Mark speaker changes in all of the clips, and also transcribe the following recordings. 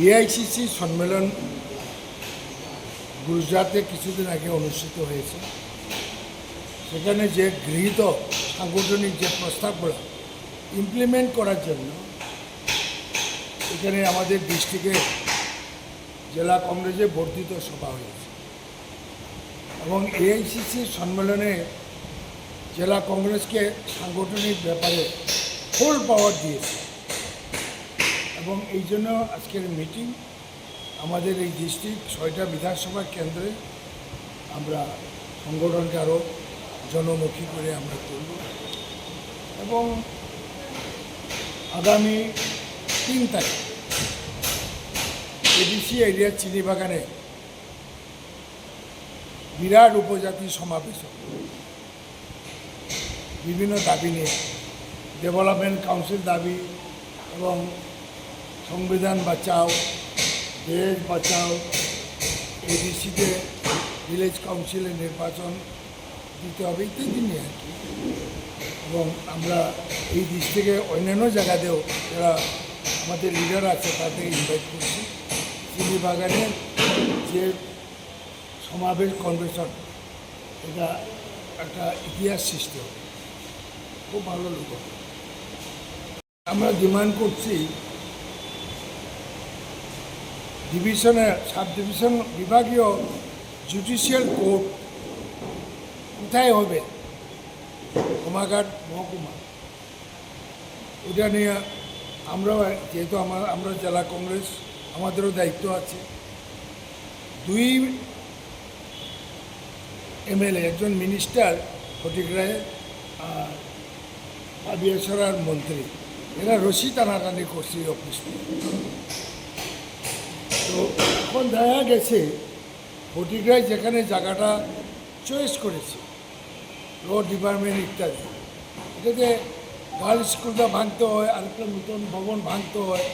Speaker 1: AICC সম্মেলন গুজরাটে কিছুদিন আগে অনুষ্ঠিত হয়েছে। সেখানে যে গৃহীত সাংগঠনিক যে প্রস্তাবগুলো ইমপ্লিমেন্ট করার জন্য এখানে আমাদের ডিস্ট্রিক্টে জেলা কংগ্রেসে বর্ধিত সভা হয়েছে। এবং এআইসিসি সম্মেলনে জেলা কংগ্রেসকে সাংগঠনিক ব্যাপারে ফুল পাওয়ার দিয়েছে। এবং এই জন্য আজকের মিটিং আমাদের এই ডিস্ট্রিক্ট ছয়টা বিধানসভা কেন্দ্রে আমরা সংগঠনকে আরও জনমুখী করে আমরা তুলব। এবং আগামী তিন তারিখ এডিসি এরিয়ার চিনিবাগানে বিরাট উপজাতি সমাবেশ বিভিন্ন দাবি নিয়ে ডেভেলপমেন্ট কাউন্সিল দাবি এবং সংবিধান বাঁচাও, দেশ বাঁচাও, এডিসিতে ভিলেজ কাউন্সিলের নির্বাচন দিতে হবে ইত্যাদি নিয়ে আর কি। এবং আমরা এই থেকে অন্যান্য জায়গাতেও যারা আমাদের লিডার আছে তাদের ইনভাইট করছি। চিনি বাগানের যে সমাবেশ কনভেনশন এটা একটা ইতিহাস সৃষ্টি হবে। খুব ভালো লোক আমরা ডিমান্ড করছি ডিভিশনের সাব ডিভিশন বিভাগীয় জুডিশিয়াল কোর্ট কোথায় হবে? কোমাঘাট মহকুমা। ওটা নিয়ে আমরা যেহেতু আমার, আমরা জেলা কংগ্রেস, আমাদেরও দায়িত্ব আছে। দুই এমএলএ, একজন মিনিস্টার ফটিক রায় আর আবিয়াসরার মন্ত্রী। এরা রশি টানাটানি করছে অফিস। তো এখন দেখা গেছে ফটিক রায় যেখানে জায়গাটা চয়েস করেছে রোড ডিপার্টমেন্ট ইত্যাদি। এটাতে গার্লস স্কুলটা ভাঙতে হয় আরেকটা নতুন ভবন ভাঙতে হয়।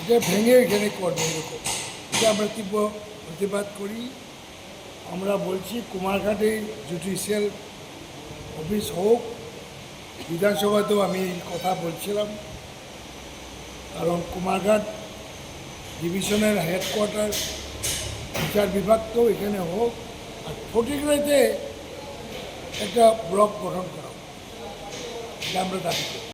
Speaker 1: এটা ভেঙে এখানে করবে এরকম। এটা আমরা তীব্র প্রতিবাদ করি। আমরা বলছি, কুমারঘাটে জুডিশিয়াল অফিস হোক, বিধানসভাতেও আমি কথা বলছিলাম। কারণ কুমারঘাট ডিভিশনের হেডকোয়ার্টার বিচার বিভাগ তো এখানে হোক, আর ফটিকরাইতে একটা ব্লক গঠন করা হোক। আমরা দাবি